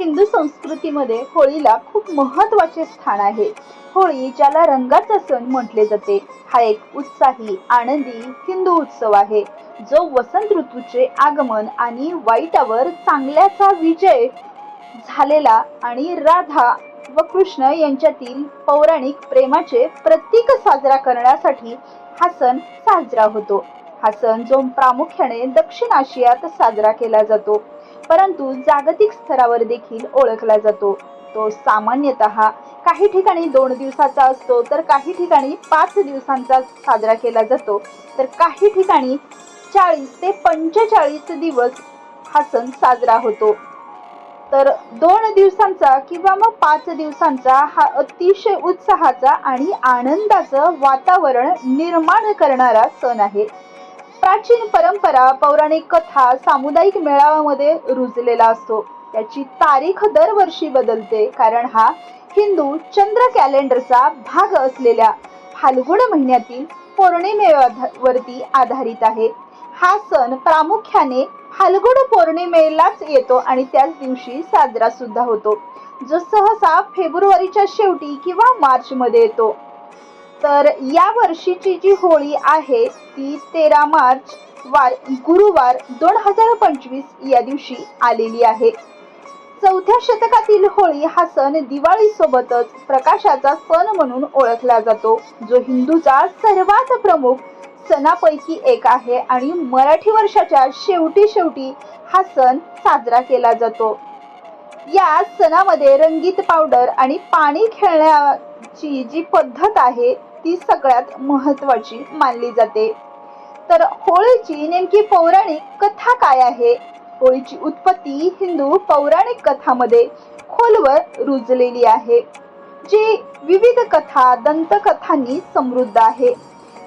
हिंदू संस्कृतीमध्ये होळीला खूप महत्त्वाचे स्थान आहे. होळी ज्याला रंगाचा सण म्हटले जाते हा एक उत्साही आनंदी हिंदू उत्सव आहे. जो वसंत ऋतूचे आगमन आणि वाईटावर चांगल्याचा विजय झालेला आणि राधा व कृष्ण यांच्यातील पौराणिक प्रेमाचे प्रतीक साजरा करण्यासाठी हा सण साजरा होतो. हा सण जो प्रामुख्याने दक्षिण आशियात साजरा केला जातो. परंतु जागतिक स्तरावर देखील ओळखला जातो. तो सामान्यतः काही ठिकाणी दोन दिवसाचा असतो तर काही ठिकाणी पाच दिवसांचा साजरा केला जातो. तर काही ठिकाणी चाळीस ते पंचेचाळीस दिवस हा सण साजरा होतो. तर दोन दिवसांचा किंवा मग पाच दिवसांचा हा अतिशय उत्साहाचा आणि आनंदाचं वातावरण निर्माण करणारा सण आहे. प्राचीन परंपरा पौराणिक कथा सामुदायिक मेळाव्यामध्ये रुजलेला असतो. त्याची तारीख दरवर्षी बदलते कारण हा हिंदू चंद्र कॅलेंडरचा भाग असलेल्या फाल्गुन महिन्यातील पौर्णिमेवरती आधारित आहे. हा सण प्रामुख्याने फाल्गुन पौर्णिमेलाच येतो आणि त्याच दिवशी साजरा सुद्धा होतो. जो सहसा फेब्रुवारीच्या शेवटी किंवा मार्च मध्ये येतो. तर या वर्षीची जी होळी आहे ती तेरा मार्च वार गुरुवार दोन हजार पंचवीस या दिवशी आलेली आहे. चौथ्या शतकातील होळी हा सण दिवाळी सोबतच प्रकाशाचा सण म्हणून ओळखला जातो. जो हिंदूचा सर्वात प्रमुख सणापैकी एक आहे आणि मराठी वर्षाच्या शेवटी शेवटी हा सण साजरा केला जातो. या सणामध्ये रंगीत पावडर आणि पाणी खेळण्याची जी पद्धत आहे ती सगळ्यात महत्वाची मानली जाते. तर होळीची नेमकी पौराणिक कथा काय आहे? होळीची उत्पत्ती हिंदू पौराणिक कथामध्ये खोलवर रुजलेली आहे जी विविध कथा दंतकथांनी समृद्ध आहे.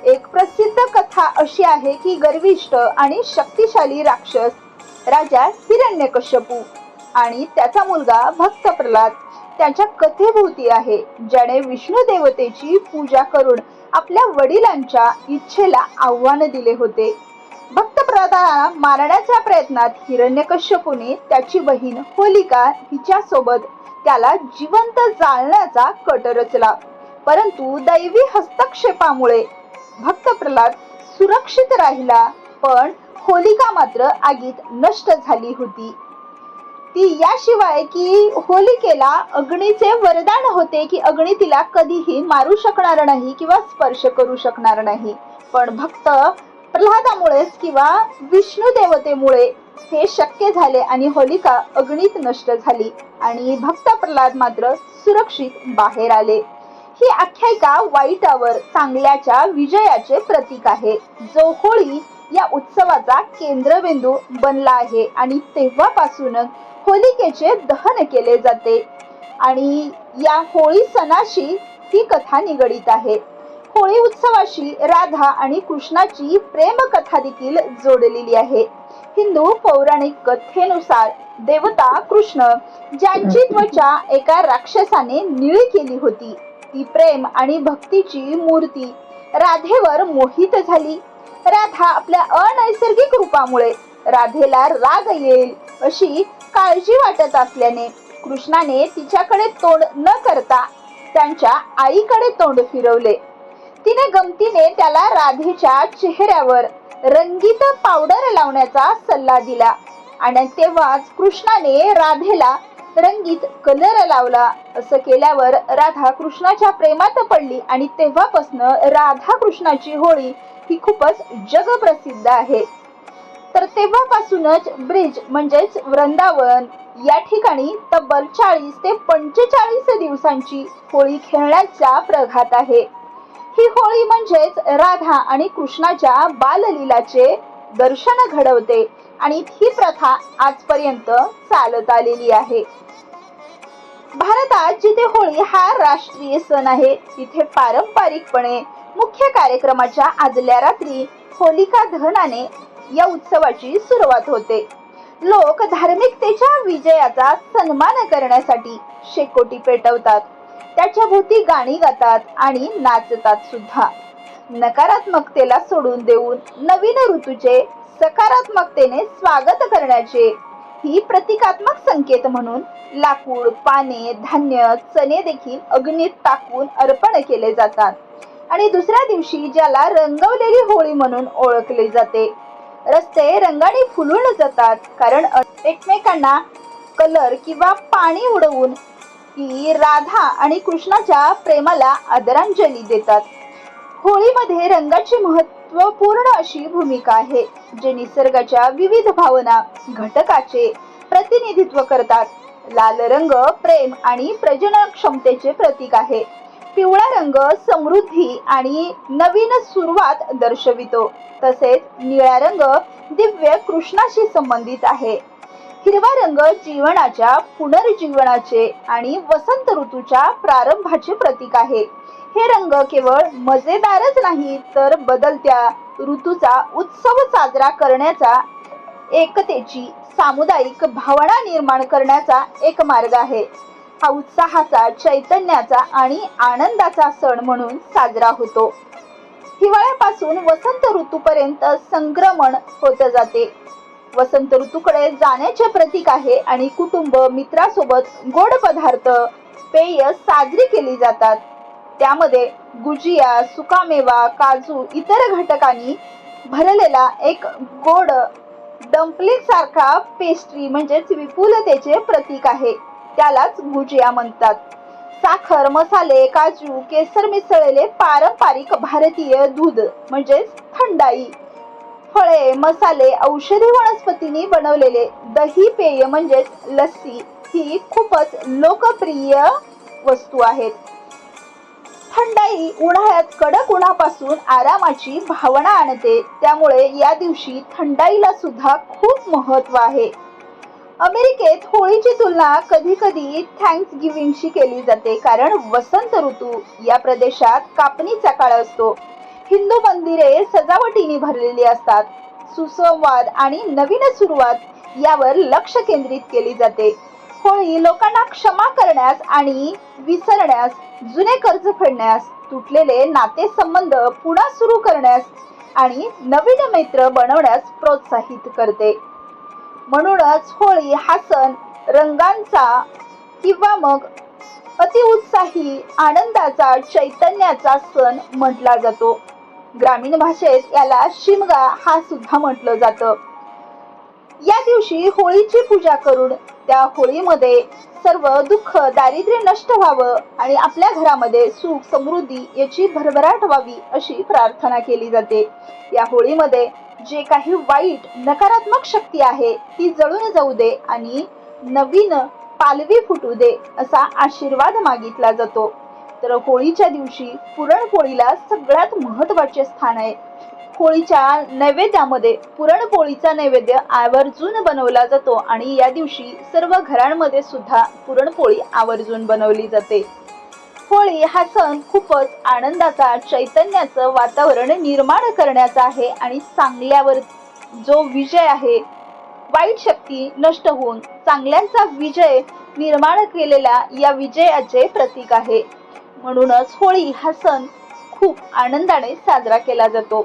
एक प्रसिद्ध कथा अशी आहे की गर्विष्ठ आणि शक्तिशाली राक्षस राजा हिरण्यकश्यपू आणि त्याचा मुलगा भक्त प्रल्हाद त्याच्या कथेभोवती आहे ज्याने विष्णू देवतेची पूजा करून आपल्या वडिलांच्या इच्छेला आव्हान दिले होते. भक्त प्रदाला मारण्याच्या प्रयत्नात हिरण्यकश्यपूने त्याची बहीण होलिका हिच्यासोबत त्याला जिवंत जाळण्याचा कट रचला. परंतु दैवी हस्तक्षेपामुळे भक्त प्रल्हाद सुरक्षित राहिला पण होलिका मात्र आगीत नष्ट झाली होती. ती याशिवाय की होलिकेला अग्नीचे वरदान होते की अग्नी तिला कधीही मारू शकणार नाही किंवा स्पर्श करू शकणार नाही. पण भक्त प्रल्हादामुळेच किंवा विष्णू देवतेमुळे हे शक्य झाले आणि होलिका अग्नीत नष्ट झाली आणि भक्त प्रल्हाद मात्र सुरक्षित बाहेर आले. ही आख्यायिका वाईटावर चांगल्याच्या विजयाचे प्रतीक आहे. जो होळी या उत्सवाचा केंद्रबिंदू बनला आहे आणि तेव्हापासूनच होलिकेचे दहन केले जाते. आणि या होळी सणाशी ही कथा निगडीत आहे. होळी उत्सवाशी राधा आणि कृष्णाची प्रेम कथा देखील जोडलेली आहे. हिंदू पौराणिक कथेनुसार देवता कृष्ण ज्यांची त्वचा एका राक्षसाने निळी केली होती ती प्रेम आणि भक्तीची मूर्ती राधेवर मोहित झाली. राधा आपल्या अनैसर्गिक रूपामुळे राधेला राग येईल अशी काळजी वाटत असल्याने कृष्णाने तिच्याकडे तोंड न करता त्यांच्या आईकडे तोंड फिरवले. तिने गमतीने त्याला राधेच्या चेहऱ्यावर रंगीत पावडर लावण्याचा सल्ला दिला आणि तेव्हाच कृष्णाने राधेला रंगीत कलर लावला. असं केल्यावर राधा कृष्णाच्या प्रेमात पडली आणि तेव्हापासून राधा कृष्णाची होळी ही खूपच जगप्रसिद्ध आहे. तर तेव्हापासूनच ब्रिज म्हणजेच वृंदावन या ठिकाणी तब्बल चाळीस ते पंचेचाळीस दिवसांची होळी खेळण्याचा प्रघात आहे. ही होळी म्हणजेच राधा आणि कृष्णाच्या बाललीलाचे दर्शन घडवते आणि ही प्रथा आजपर्यंत चालत आलेली आहे. भारतात जिथे होळी हा राष्ट्रीय सण आहे तिथे पारंपरिकपणे मुख्य कार्यक्रमाच्या आदल्या रात्री होलिका दहनाने या उत्सवाची सुरुवात होते. लोक धार्मिकतेच्या विजयाचा सन्मान करण्यासाठी शेकोटी पेटवतात. त्याच्या भोवती गाणी गातात आणि नाचतात सुद्धा. नकारात्मकतेला सोडून देऊन नवीन ऋतूचे सकारात्मकतेने स्वागत करण्याचे ही प्रतिकात्मक संकेत म्हणून लाकूड पाने धान्य चणे देखील अग्नीत टाकून अर्पण केले जातात. आणि दुसऱ्या दिवशी ज्याला रंगवलेली होळी म्हणून ओळखले जाते रस्ते रंगाने फुलून जातात. कारण एकमेकांना कलर किंवा पाणी उडवून ही राधा आणि कृष्णाच्या प्रेमाला आदरांजली देतात. होळीमध्ये रंगाची महत्त्वपूर्ण अशी भूमिका आहे जे निसर्गाच्या विविध भावना घटकाचे प्रतिनिधित्व करतात. लाल रंग प्रेम आणि प्रजनन क्षमतेचे प्रतीक आहे. पिवळा रंग समृद्धी आणि नवीन सुरुवात दर्शवितो. तसेच निळा रंग दिव्य कृष्णाशी संबंधित आहे. हिरवा रंग जीवनाच्या पुनर्जीवनाचे आणि वसंत ऋतूच्या प्रारंभाचे प्रतीक आहे. हे रंग केवळ मजेदारच नाही तर बदलत्या ऋतूचा उत्सव साजरा करण्याचा एकतेची सामुदायिक भावना निर्माण करण्याचा एक मार्ग आहे. हा उत्साहाचा चैतन्याचा आणि आनंदाचा सण म्हणून साजरा होतो. हिवाळ्यापासून वसंत ऋतूपर्यंत संक्रमण होत जाते. वसंत ऋतूकडे जाण्याचे प्रतीक आहे आणि कुटुंब मित्रासोबत गोड पदार्थ पेय साजरी केली जातात. त्यामध्ये गुजिया सुकामेवा काजू इतर घटकांनी भरलेला एक गोड डम्पलिंग सारखा पेस्ट्री म्हणजेच विपुलतेचे प्रतीक आहे. त्यालाच भुजिया म्हणतात. साखर मसाले काजू केसर मिसळलेले पारंपरिक भारतीय दूध म्हणजेच थंडाई. फळे मसाले औषधी वनस्पतींनी बनवलेले दही पेय म्हणजेच लस्सी ही खूपच लोकप्रिय वस्तू आहेत. थंडाई उन्हाळ्यात कडक उन्हापासून आरामाची भावना आणते. त्यामुळे या दिवशी थंडाईला सुद्धा खूप महत्त्व आहे. अमेरिकेत होळीची तुलना कधी कधी थँक्स गिव्हिंगशी केली जाते कारण वसंत ऋतू या प्रदेशात कापणीचा काळ असतो. हिंदू मंदिरे सजावटीने भरलेली असतात. सुसंवाद आणि नवीन सुरुवात यावर लक्ष केंद्रित केली जाते. होळी लोकांना क्षमा करण्यास आणि विसरण्यास जुने कर्ज फेडण्यास तुटलेले नातेसंबंध पुन्हा सुरू करण्यास आणि नवीन मित्र बनवण्यास प्रोत्साहित करते. म्हणूनच होळी हा सण रंगांचा किंवा मग अतिउत्साही आनंदाचा चैतन्याचा सण म्हटला जातो. ग्रामीण भाषेत याला शिमगा हा सुद्धा म्हटलं जातं. या दिवशी होळीची पूजा करून त्या होळीमध्ये सर्व दुःख दारिद्र्य नष्ट व्हावं आणि आपल्या घरामध्ये सुख समृद्धी याची भरभराट व्हावी अशी प्रार्थना केली जाते. या होळीमध्ये जे काही वाईट नकारात्मक शक्ती आहे ती जळून जाऊ दे आणि नवीन पालवी फुटू दे असा आशीर्वाद मागितला जातो. तर होळीच्या दिवशी पुरणपोळीला सगळ्यात महत्त्वाचे स्थान आहे. होळीच्या नैवेद्यामध्ये पुरणपोळीचा नैवेद्य आवर्जून बनवला जातो आणि या दिवशी सर्व घरांमध्ये सुद्धा पुरणपोळी आवर्जून बनवली जाते. होळी हा सण खूपच आनंदाचा चैतन्याचं वातावरण निर्माण करण्याचा आहे आणि चांगल्यावर जो विजय आहे वाईट शक्ती नष्ट होऊन चांगल्यांचा विजय निर्माण केलेल्या या विजयाचे प्रतीक आहे. म्हणूनच होळी हा सण खूप आनंदाने साजरा केला जातो.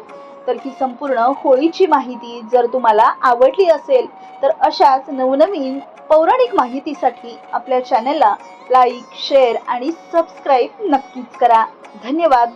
तर ही संपूर्ण होळीची माहिती जर तुम्हाला आवडली असेल तर अशाच नवनवीन पौराणिक माहितीसाठी आपल्या चॅनलला लाईक शेअर आणि सबस्क्राईब नक्कीच करा. धन्यवाद.